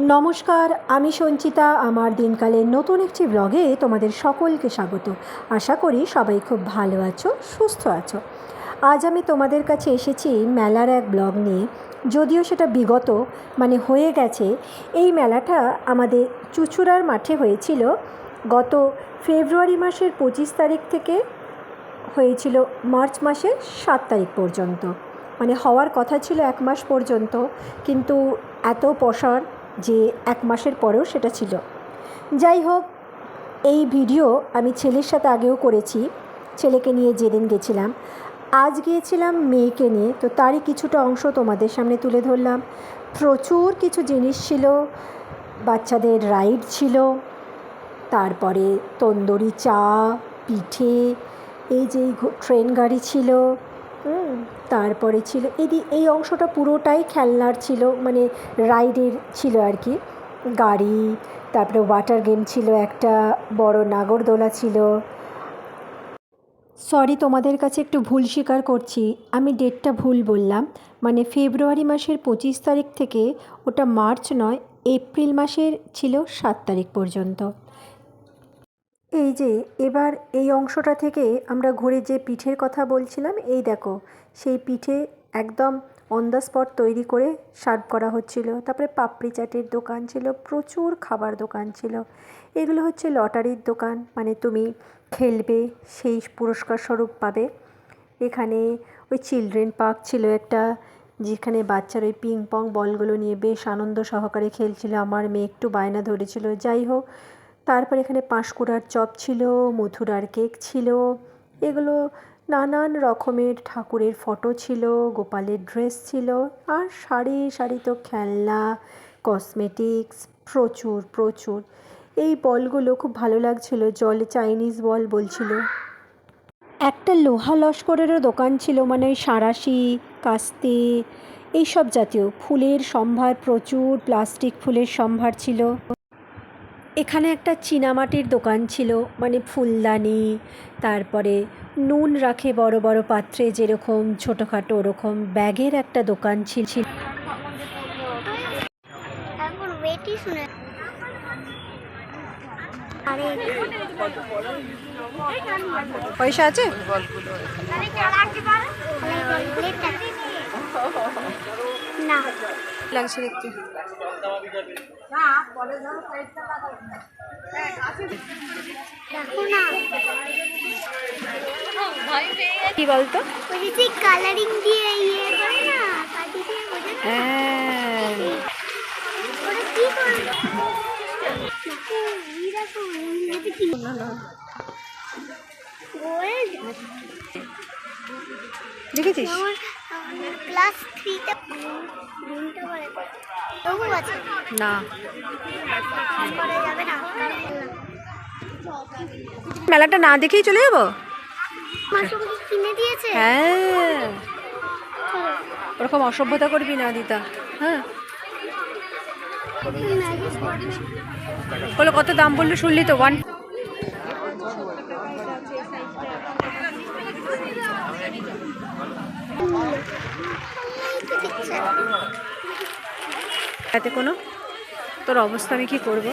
নমস্কার, আমি সঞ্চিতা। আমার দিনকালের নতুন একটি ব্লগে তোমাদের সকলকে স্বাগত। আশা করি সবাই খুব ভালো আছো, সুস্থ আছো। আজ আমি তোমাদের কাছে এসেছি মেলার এক ব্লগ নিয়ে। যদিও সেটা বিগত মানে হয়ে গেছে। এই মেলাটা আমাদের চুচুড়ার মাঠে হয়েছিল। গত ফেব্রুয়ারি মাসের পঁচিশ তারিখ থেকে হয়েছিল মার্চ মাসের সাত তারিখ পর্যন্ত। মানে হওয়ার কথা ছিল এক মাস পর্যন্ত। কিন্তু এত পসার যে এক মাসের পরেও সেটা ছিল। যাই হোক, এই ভিডিও আমি ছেলের সাথে আগেও করেছি। ছেলেকে নিয়ে যেদিন গেছিলাম, আজ গিয়েছিলাম মেয়েকে নিয়ে। তো তারই কিছুটা অংশ তোমাদের সামনে তুলে ধরলাম। প্রচুর কিছু জিনিস ছিল, বাচ্চাদের রাইড ছিল, তারপরে তন্দুরি চা, পিঠে, এই যে ট্রেন গাড়ি ছিল তারপরে ছিল এদি এই অংশটা পুরোটাই খেলনার ছিল মানে রাইডের ছিল আর কি। গাড়ি, তারপরে ওয়াটার গেম ছিল একটা, বড় নাগরদোলা ছিল। সরি তোমাদের কাছে একটু ভুল স্বীকার করছি। আমি ডেটটা ভুল বললাম। মানে ফেব্রুয়ারি মাসের পঁচিশ তারিখ থেকে ওটা মার্চ নয়, এপ্রিল মাসের ছিল সাত তারিখ পর্যন্ত। এই যে, এবার এই অংশটা থেকে আমরা ঘুরে যে পিঠের কথা বলছিলাম, এই দেখো, সেই পিঠে একদম অন দ্য স্পট তৈরি করে সার্ভ করা হচ্ছিল। তারপরে পাপড়ি চাটের দোকান ছিল, প্রচুর খাবার দোকান ছিল। এগুলো হচ্ছে লটারির দোকান মানে তুমি খেলবে, সেই পুরস্কার স্বরূপ পাবে। এখানে ওই চিলড্রেন পার্ক ছিল একটা, যেখানে বাচ্চারা ওই পিং পং বলগুলো নিয়ে বেশ আনন্দ সহকারে খেলছিল। আমার মেয়ে একটু বায়না ধরেছিল। যাই হোক তারপর এখানে পাঁশকুড়ার চপ ছিল, মথুরার কেক ছিল, এগুলো নানান রকমের ঠাকুরের ফটো ছিল, গোপালের ড্রেস ছিল, আর সারি সারি তো খেলনা, কসমেটিক্স, প্রচুর প্রচুর। এই বলগুলো খুব ভালো লাগছিল, জলে চাইনিজ বল বলছিল। একটা লোহা লস্করেরও দোকান ছিল মানে ওই সাঁড়াশি কাস্তে, এইসব জাতীয়। ফুলের সম্ভার প্রচুর, প্লাস্টিক ফুলের সম্ভার ছিল। এখানে একটা চীনামাটির দোকান ছিল মানে ফুলদানি তারপরে নুন রাখে বড় বড় পাত্রে যেরকম ছোটোখাটো ওরকম ব্যাগের একটা দোকান ছিল। পয়সা আছে? না। লাগছে দেখতে। দেখো না। কি বলতো? কালারিং দিয়ে ইয়ে করে না কাটি দিয়ে বোঝে না হ্যাঁ। দেখেছিস? আমার ক্লাস থ্রিতে না। মেলাটা না দেখেই চলে যাব? হ্যাঁ। ওরকম অসভ্যতা করবি না দিতা হ্যাঁ। কত দাম বলল শুনলি তো? ওয়ান এতে কোনো? তোর অবস্থা আমি কি করব?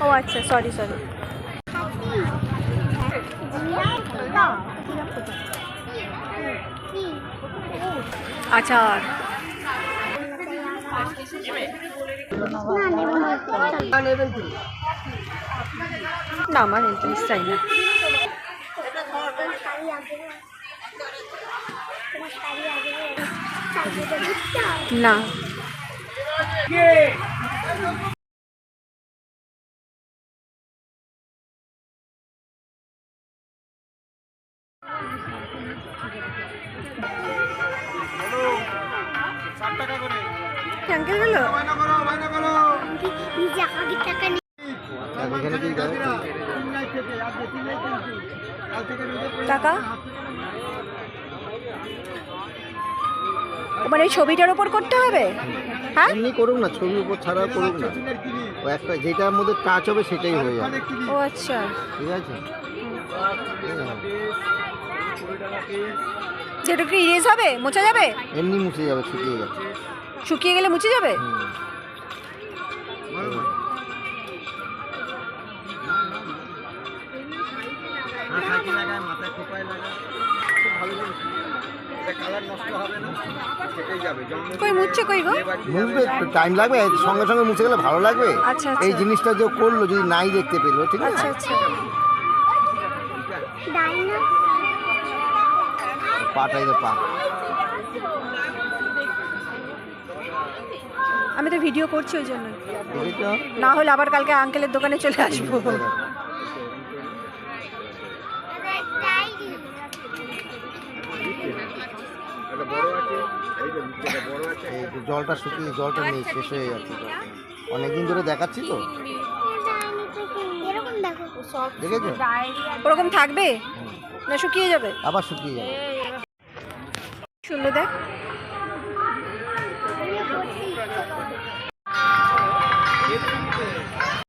ও আচ্ছা সরি সরি আচার না আমার ইন্টারেস্ট চাই না না আঙ্কেল গেল? টাকা মানে ছবিটার ওপর করতে হবে? হ্যাঁ? এমনি করুক না ছবির উপর ছাড়া করুক না। ও একটা যেটার মধ্যে টাচ হবে সেটাই হয়ে যাবে। ও আচ্ছা। ঠিক আছে? যেটা কি ইরেজ হবে? মোছা যাবে? এমনি মুছে যাবে শুকিয়ে যাবে। শুকিয়ে গেলে মুছে যাবে। কই মুছছে কই গো? মুছবে টাইম লাগবে সঙ্গে সঙ্গে মুছে গেলে ভালো লাগবে। আচ্ছা আচ্ছা। এই জিনিসটা যে করল যদি নাই দেখতে পেল ঠিক আচ্ছা আছে আচ্ছা। ডাইনা পাটাই তো পা। আমি তো ভিডিও করছি ওই জন্য না হলে আবার কালকে আঙ্কেলের দোকানে চলে আসব। জলটা শুকিয়ে জলটা নেই শেষ হয়ে যাচ্ছে। অনেকদিন ধরে দেখাচ্ছি তো। দেখেছ? ওরকম থাকবে? না শুকিয়ে যাবে? আবার শুকিয়ে যাবে। সুন্দর দেখ।